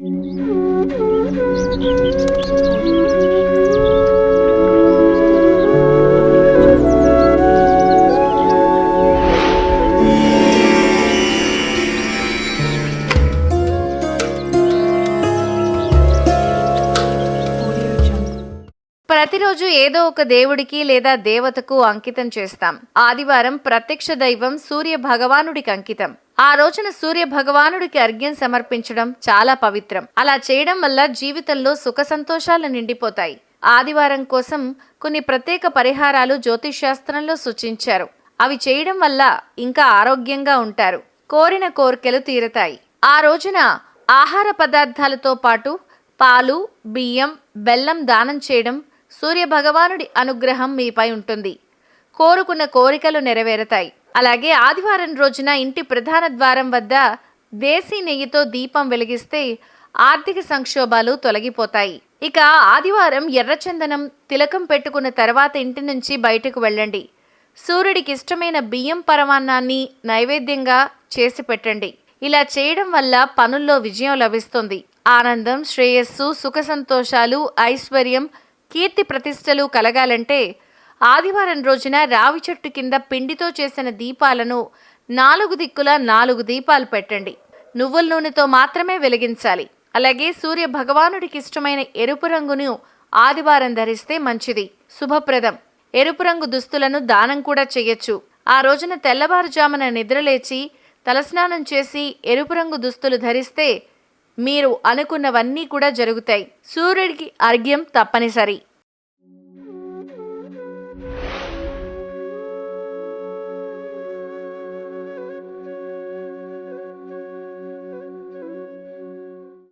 ప్రతిరోజు ఏదో ఒక దేవుడికి లేదా దేవతకు అంకితం చేస్తాం. ఆదివారం ప్రత్యక్ష దైవం సూర్య భగవానుడికి అంకితం. ఆ రోజున సూర్య భగవానుడికి అర్ఘ్యం సమర్పించడం చాలా పవిత్రం. అలా చేయడం వల్ల జీవితంలో సుఖ సంతోషాలు నిండిపోతాయి. ఆదివారం కోసం కొన్ని ప్రత్యేక పరిహారాలు జ్యోతిష్శాస్త్రంలో సూచించారు. అవి చేయడం వల్ల ఇంకా ఆరోగ్యంగా ఉంటారు. కోరిన కోరికలు తీరతాయి. ఆ రోజున ఆహార పదార్థాలతో పాటు పాలు బియ్యం బెల్లం దానం చేయడం సూర్య భగవానుడి అనుగ్రహం మీపై ఉంటుంది. కోరుకున్న కోరికలు నెరవేరుతాయి. అలాగే ఆదివారం రోజున ఇంటి ప్రధాన ద్వారం వద్ద దేశీ నెయ్యితో దీపం వెలిగిస్తే ఆర్థిక సంక్షోభాలు తొలగిపోతాయి. ఇక ఆదివారం ఎర్రచందనం తిలకం పెట్టుకున్న తర్వాత ఇంటి నుంచి బయటకు వెళ్ళండి. సూర్యుడికి ఇష్టమైన బియ్యం పరమాన్నాన్ని నైవేద్యంగా చేసి పెట్టండి. ఇలా చేయడం వల్ల పనుల్లో విజయం లభిస్తుంది. ఆనందం శ్రేయస్సు సుఖ సంతోషాలు ఐశ్వర్యం కీర్తి ప్రతిష్టలు కలగాలంటే ఆదివారం రోజున రావి చెట్టు కింద పిండితో చేసిన దీపాలను నాలుగు దిక్కుల నాలుగు దీపాలు పెట్టండి. నువ్వుల నూనెతో మాత్రమే వెలిగించాలి. అలాగే సూర్య భగవానుడికి ఇష్టమైన ఎరుపు రంగును ఆదివారం ధరిస్తే మంచిది. శుభప్రదం. ఎరుపు రంగు దుస్తులను దానం కూడా చేయొచ్చు. ఆ రోజున తెల్లవారుజామున నిద్రలేచి తలస్నానం చేసి ఎరుపు రంగు దుస్తులు ధరిస్తే మీరు అనుకున్నవన్నీ కూడా జరుగుతాయి. సూర్యుడికి అర్ఘ్యం తప్పనిసరి.